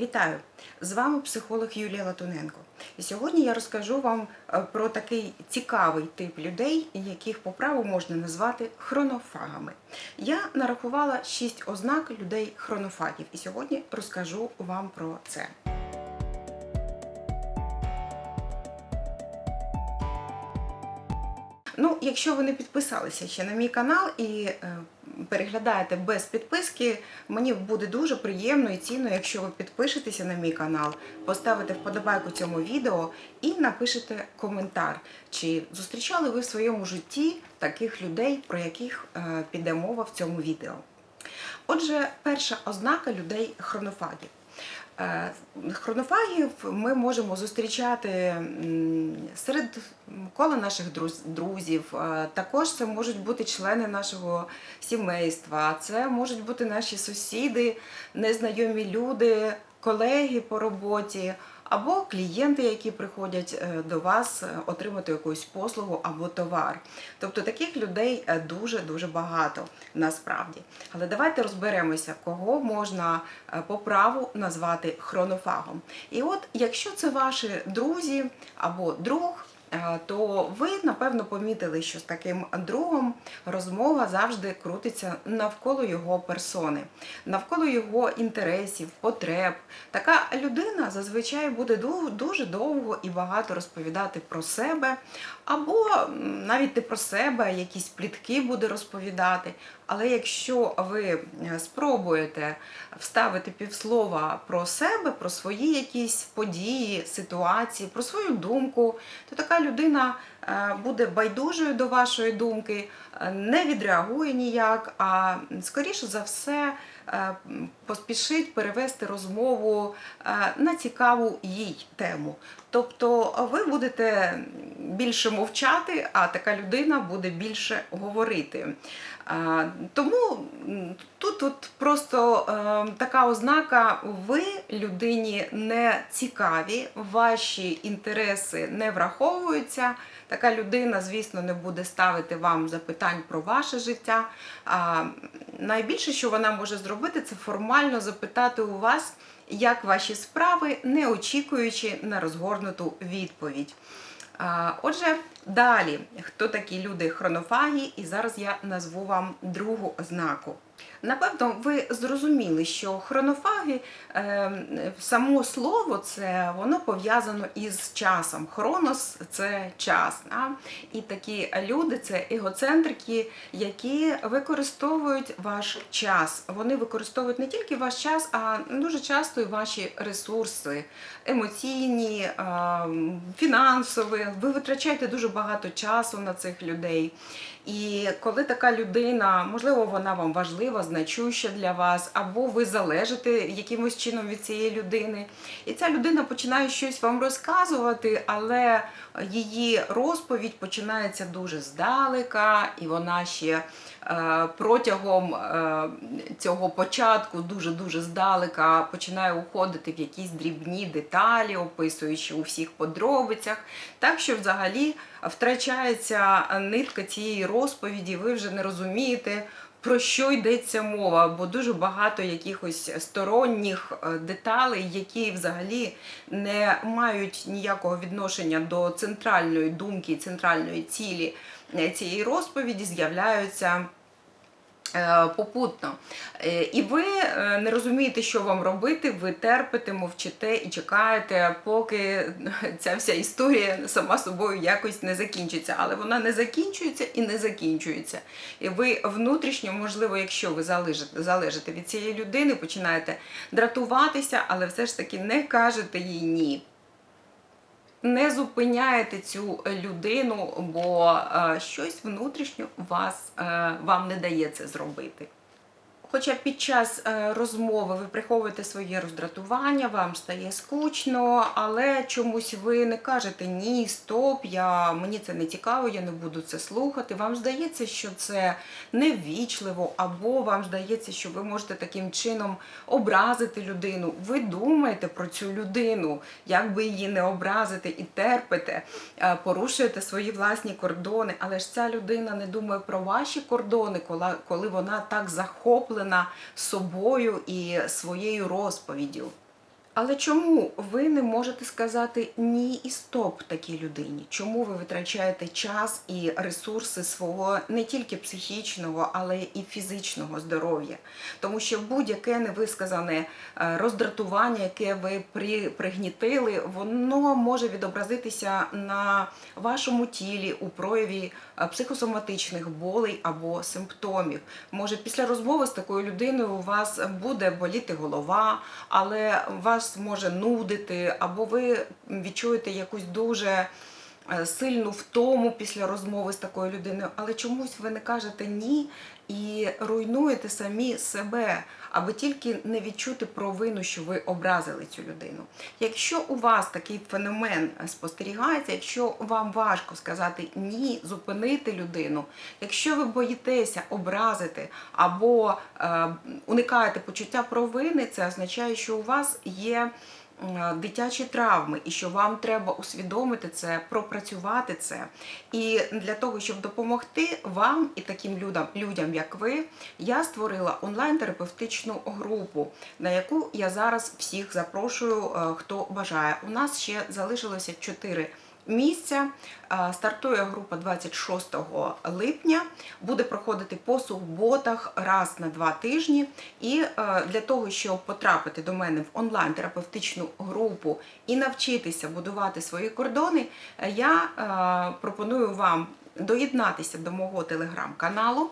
Вітаю! З вами психолог Юлія Латуненко. І сьогодні я розкажу вам е, про такий цікавий тип людей, яких по праву можна назвати хронофагами. Я нарахувала шість ознак людей хронофагів, і сьогодні розкажу вам про це. Ну, якщо ви не підписалися ще на мій канал і е, переглядаєте без підписки, мені буде дуже приємно і цінно, якщо ви підпишетеся на мій канал, поставите вподобайку цьому відео і напишете коментар, чи зустрічали ви в своєму житті таких людей, про яких е, піде мова в цьому відео. Отже, перша ознака людей хронофагів. Е, Хронофагів ми можемо зустрічати серед кола наших друзів. Е, Також це можуть бути члени нашого сімейства, це можуть бути наші сусіди, незнайомі люди, колеги по роботі. Або клієнти, які приходять е, до вас е, отримати якусь послугу або товар. Тобто таких людей дуже-дуже багато насправді. Але давайте розберемося, кого можна е, по праву назвати хронофагом. І от, якщо це ваші друзі або друг, то ви напевно помітили, що з таким другом розмова завжди крутиться навколо його персони, навколо його інтересів, потреб. Така людина зазвичай буде дуже довго і багато розповідати про себе, або навіть не про себе, якісь плітки буде розповідати. Але якщо ви е, спробуєте вставити півслова про себе, про свої якісь події, ситуації, про свою думку, то така людина е, буде байдужою до вашої думки, е, не відреагує ніяк, а скоріше за все поспішить перевести розмову на цікаву їй тему. Тобто ви будете більше мовчати, а така людина буде більше говорити. Тому тут, тут просто е, така ознака: ви людині не цікаві, ваші інтереси не враховуються. Така людина, звісно, не буде ставити вам запитань про ваше життя. А, найбільше, що вона може зробити, це формально запитати у вас, як ваші справи, не очікуючи на розгорнуту відповідь. Отже, далі, хто такі люди хронофаги, і зараз я назву вам другу ознаку. Напевно, ви зрозуміли, що хронофаги, е, само слово це воно пов'язано із часом. Хронос це час. Да? І такі люди це егоцентрики, які використовують ваш час. Вони використовують не тільки ваш час, а дуже часто і ваші ресурси емоційні, е, фінансові. Ви витрачаєте дуже багато часу на цих людей. І коли така людина, можливо, вона вам важлива, значуща для вас, або ви залежите якимось чином від цієї людини, і ця людина починає щось вам розказувати, але її розповідь починається дуже здалека, і вона ще е, протягом е, цього початку дуже дуже здалека починає уходити в якісь дрібні деталі, описуючи у всіх подробицях, так що взагалі втрачається нитка цієї розповіді, ви вже не розумієте. Про що йдеться мова, бо дуже багато якихось сторонніх е, деталей, які взагалі не мають ніякого відношення до центральної думки, центральної цілі е, цієї розповіді, з'являються попутно. Е, І ви е, не розумієте, що вам робити, ви терпите, мовчите і чекаєте, поки ця вся історія сама собою якось не закінчиться. Але вона не закінчується і не закінчується. І ви внутрішньо, можливо, якщо ви залежите, залежите від цієї людини, починаєте дратуватися, але все ж таки не кажете їй ні. Не зупиняєте цю людину, бо е, щось внутрішньо вас, е, вам не дає це зробити. Хоча під час е, розмови ви приховуєте своє роздратування, вам стає скучно, але чомусь ви не кажете ні, стоп, я, мені це не цікаво, я не буду це слухати. Вам здається, що це неввічливо, або вам здається, що ви можете таким чином образити людину. Ви думаєте про цю людину, як би її не образити, і терпите, е, порушуєте свої власні кордони, але ж ця людина не думає про ваші кордони, коли вона так захоплена собою і своєю розповіддю. Але чому ви не можете сказати ні і стоп такій людині? Чому ви витрачаєте час і ресурси свого не тільки психічного, але і фізичного здоров'я? Тому що будь-яке невисказане е, роздратування, яке ви при, пригнітили, воно може відобразитися на вашому тілі у прояві психосоматичних болей або симптомів. Може, після розмови з такою людиною у вас буде боліти голова, але вас може нудити, або ви відчуєте якусь дуже е, сильну втому після розмови з такою людиною, але чомусь ви не кажете ні і руйнуєте самі себе, аби тільки не відчути провину, що ви образили цю людину. Якщо у вас такий феномен спостерігається, якщо вам важко сказати ні, зупинити людину, якщо ви боїтеся образити або е, уникаєте почуття провини, це означає, що у вас є дитячі травми, і що вам треба усвідомити це, пропрацювати це. І для того, щоб допомогти вам і таким людям, людям як ви, я створила онлайн-терапевтичну групу, на яку я зараз всіх запрошую, е, хто бажає. У нас ще залишилося 4 місця. Е, Стартує група 26 липня, буде проходити по суботах раз на два тижні. І е, для того, щоб потрапити до мене в онлайн-терапевтичну групу і навчитися будувати свої кордони, я пропоную вам доєднатися до мого телеграм-каналу.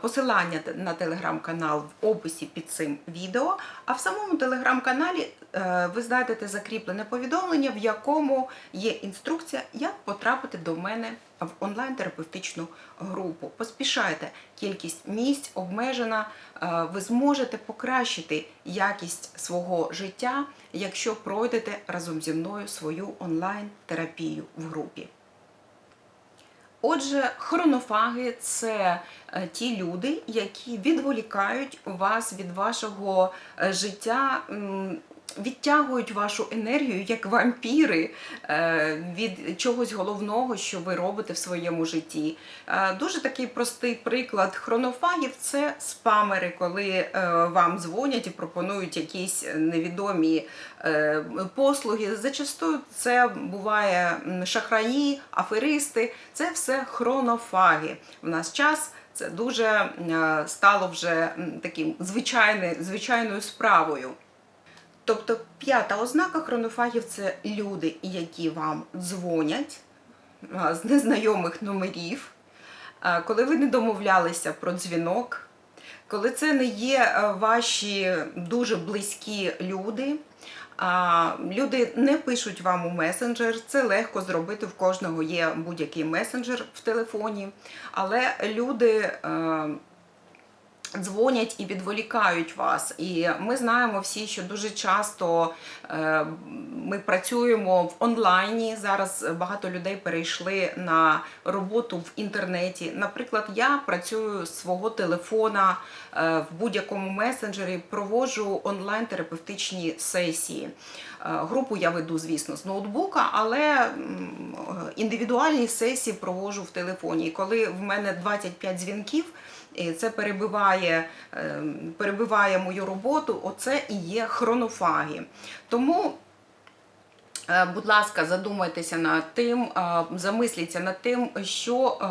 Посилання на телеграм-канал в описі під цим відео. А в самому телеграм-каналі е, ви знайдете закріплене повідомлення, в якому є інструкція, як потрапити до мене в онлайн-терапевтичну групу. Поспішайте, кількість місць обмежена. е, Ви зможете покращити якість свого життя, якщо пройдете разом зі мною свою онлайн-терапію в групі. Отже, хронофаги це е, ті люди, які відволікають вас від вашого е, життя, відтягують вашу енергію як вампіри е, від чогось головного, що ви робите в своєму житті. Е, Дуже такий простий приклад хронофагів це спамери, коли е, вам дзвонять і пропонують якісь невідомі послуги. Зачастую це буває шахраї, аферисти. Це все хронофаги. В нас час це дуже стало вже таким звичайною справою. Тобто п'ята ознака хронофагів це люди, які вам дзвонять з незнайомих номерів, коли ви не домовлялися про дзвінок, коли це не є е, ваші дуже близькі люди. Люди не пишуть вам у месенджер, це легко зробити. В кожного є будь-який месенджер в телефоні, але люди е, дзвонять і відволікають вас. І ми знаємо всі, що дуже часто е, ми працюємо в онлайні. Зараз багато людей перейшли на роботу в інтернеті. Наприклад, я працюю з свого телефона е, в будь-якому месенджері, проводжу онлайн-терапевтичні сесії. Е, Групу я веду, звісно, з ноутбука, але індивідуальні сесії проводжу в телефоні. І коли в мене 25 дзвінків, це перебиває, е, перебиває мою роботу. Оце і є хронофаги. Тому. е, Будь ласка, задумайтеся над тим, е, замисліться над тим, що е,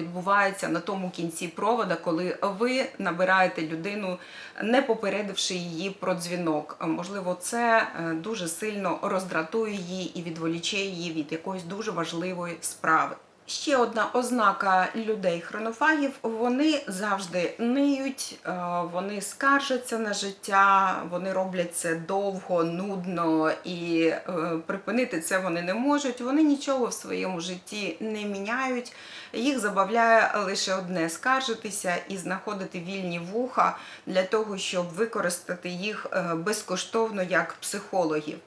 відбувається на тому кінці провода, коли ви набираєте людину, не попередивши її про дзвінок. Можливо, це дуже сильно роздратує її і відволіче її від якоїсь дуже важливої справи. Ще одна ознака людей хронофагів вони завжди ниють, е, вони скаржаться на життя, вони роблять це довго, нудно і е, припинити це вони не можуть. Вони нічого в своєму житті не міняють. Їх забавляє лише одне скаржитися і знаходити вільні вуха для того, щоб використати їх е, безкоштовно як психологів.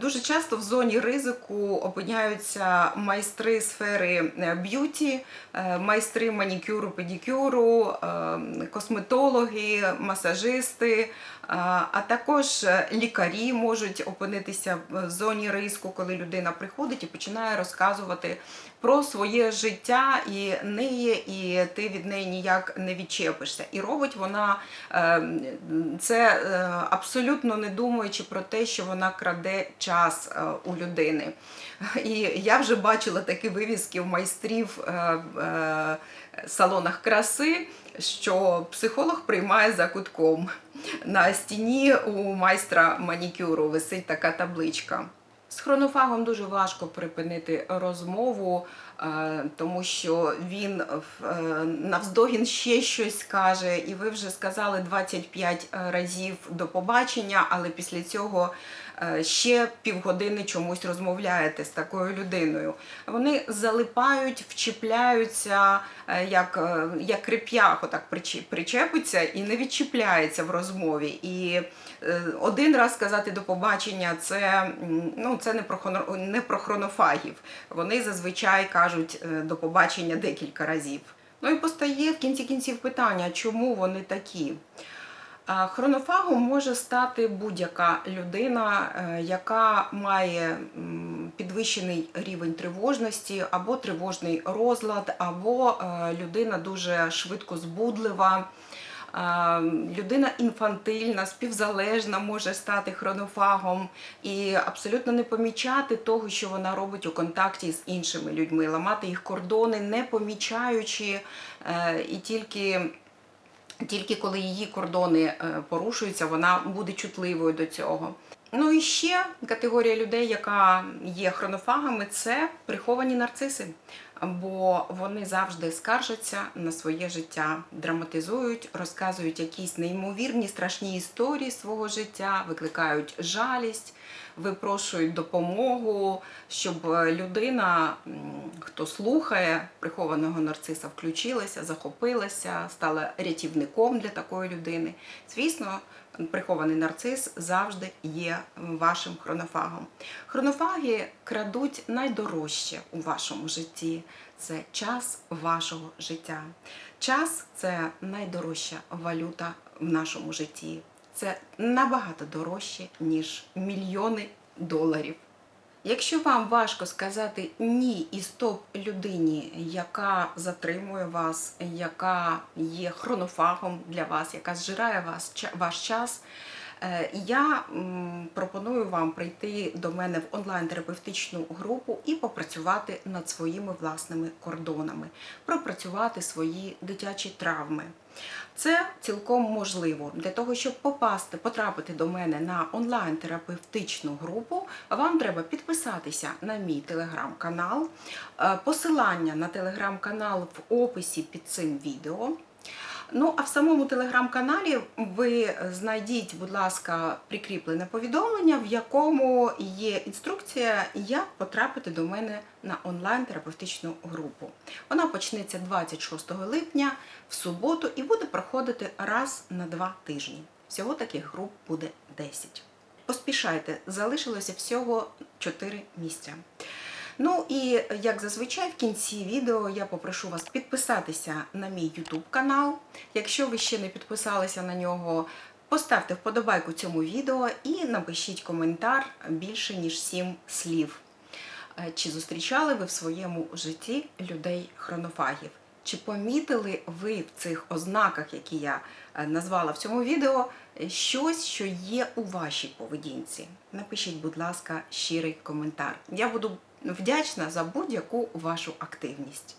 Дуже часто в зоні ризику опиняються майстри сфери е, б'юті, е, майстри манікюру, педикюру, е, косметологи, масажисти, а також е, лікарі можуть опинитися в зоні ризику, коли людина приходить і починає розказувати про своє життя і неї, і ти від неї ніяк не відчепишся. І робить вона е, це е, абсолютно не думаючи про те, що вона краде час е, у людини. І я вже бачила такі вивіски у майстрів е, е, салонах краси, що психолог приймає за кутком. На стіні у майстра манікюру висить така табличка. З хронофагом дуже важко припинити розмову, е, тому що він е, навздогін ще щось каже, і ви вже сказали 25 разів до побачення, але після цього ще півгодини чомусь розмовляєте з такою людиною. Вони залипають, вчіпляються, е, як, е, як креп'ях, отак причі- причепиться і не відчіпляється в розмові. І е, один раз сказати до побачення це, ну, це не, про, хроно- не про хронофагів. Вони зазвичай кажуть е, до побачення декілька разів. Ну і постає в кінці кінців питання, чому вони такі. Хронофагом може стати будь-яка людина, е, яка має підвищений рівень тривожності, або тривожний розлад, або е, людина дуже швидко збудлива. Е, Людина інфантильна, співзалежна може стати хронофагом і абсолютно не помічати того, що вона робить у контакті з іншими людьми, ламати їх кордони, не помічаючи і тільки тільки коли її кордони е, порушуються, вона буде чутливою до цього. Ну і ще категорія людей, яка є хронофагами, це приховані нарциси, бо вони завжди скаржаться на своє життя, драматизують, розказують якісь неймовірні страшні історії свого життя, викликають жалість, випрошують допомогу, щоб людина, хто слухає прихованого нарциса, включилася, захопилася, стала рятівником для такої людини. Звісно, прихований нарцис завжди є вашим хронофагом. Хронофаги крадуть найдорожче у вашому житті. Це час вашого життя. Час це найдорожча валюта в нашому житті. Це набагато дорожче, ніж мільйони доларів. Якщо вам важко сказати ні і стоп людині, яка затримує вас, яка є хронофагом для вас, яка зжирає вас ваш час, е, я пропоную вам прийти до мене в онлайн-терапевтичну групу і попрацювати над своїми власними кордонами, пропрацювати свої дитячі травми. Це цілком можливо для того, щоб попасти, потрапити до мене на онлайн-терапевтичну групу. Вам треба підписатися на мій телеграм-канал. Е, Посилання на телеграм-канал в описі під цим відео. Ну, а в самому телеграм-каналі ви знайдіть, будь ласка, прикріплене повідомлення, в якому є інструкція, як потрапити до мене на онлайн-терапевтичну групу. Вона почнеться 26 липня в суботу і буде проходити раз на два тижні. Всього таких груп буде 10. Поспішайте, залишилося всього 4 місця. Ну і як зазвичай в кінці відео я попрошу вас підписатися на мій YouTube канал. Якщо ви ще не підписалися на нього, поставте вподобайку цьому відео і напишіть коментар більше ніж 7 слів. Е, Чи зустрічали ви в своєму житті людей хронофагів? Чи помітили ви в цих ознаках, які я е, назвала в цьому відео, щось, що є у вашій поведінці? Напишіть, будь ласка, щирий коментар. Я буду вдячна за будь-яку вашу активність.